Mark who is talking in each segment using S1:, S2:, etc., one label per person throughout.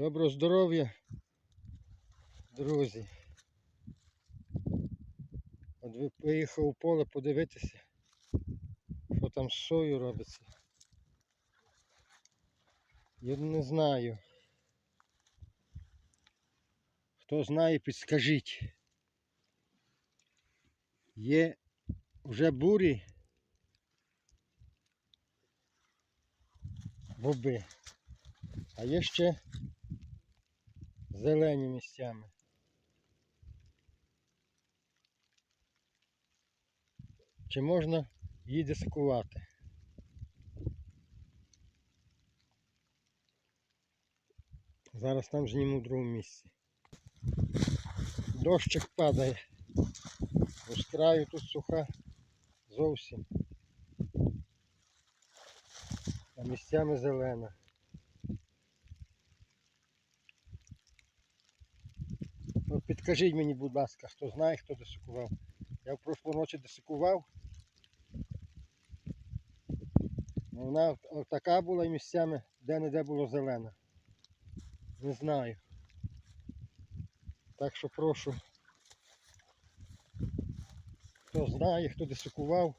S1: Доброго здоров'я, друзі. От ви виїхав у поле подивитися, що там з сою робиться. Я не знаю. Хто знає, підскажіть. Є вже бурі боби, а є ще зелені місцями. Чи можна її дискувати? Зараз там зніму в другому місці. Дощик падає. Бо краю тут суха зовсім. А місцями зелена. От підкажіть мені, будь ласка, хто знає, хто десикував. Я в прошлу ночі десикував. Ну, Вона така була і місцями де-не-де було зелена. Не знаю. Так що прошу. Хто знає, хто десикував,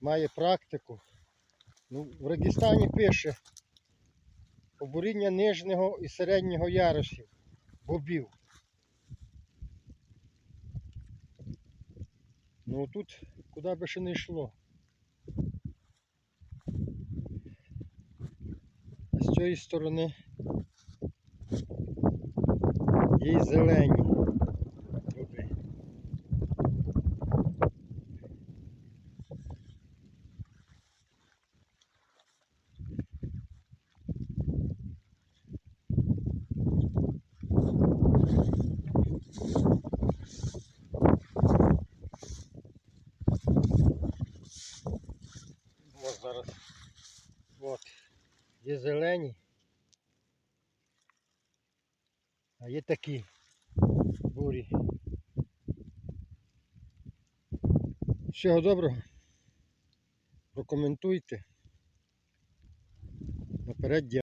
S1: має практику. Ну, в Регістані пише побуріння нижнього і середнього ярусів, бобів. Ну тут куди би ще не йшло. З цієї сторони є зелені боби. Ось. От. Є зелені. А є такі бурі. Всього доброго. Прокоментуйте. Наперед дякую.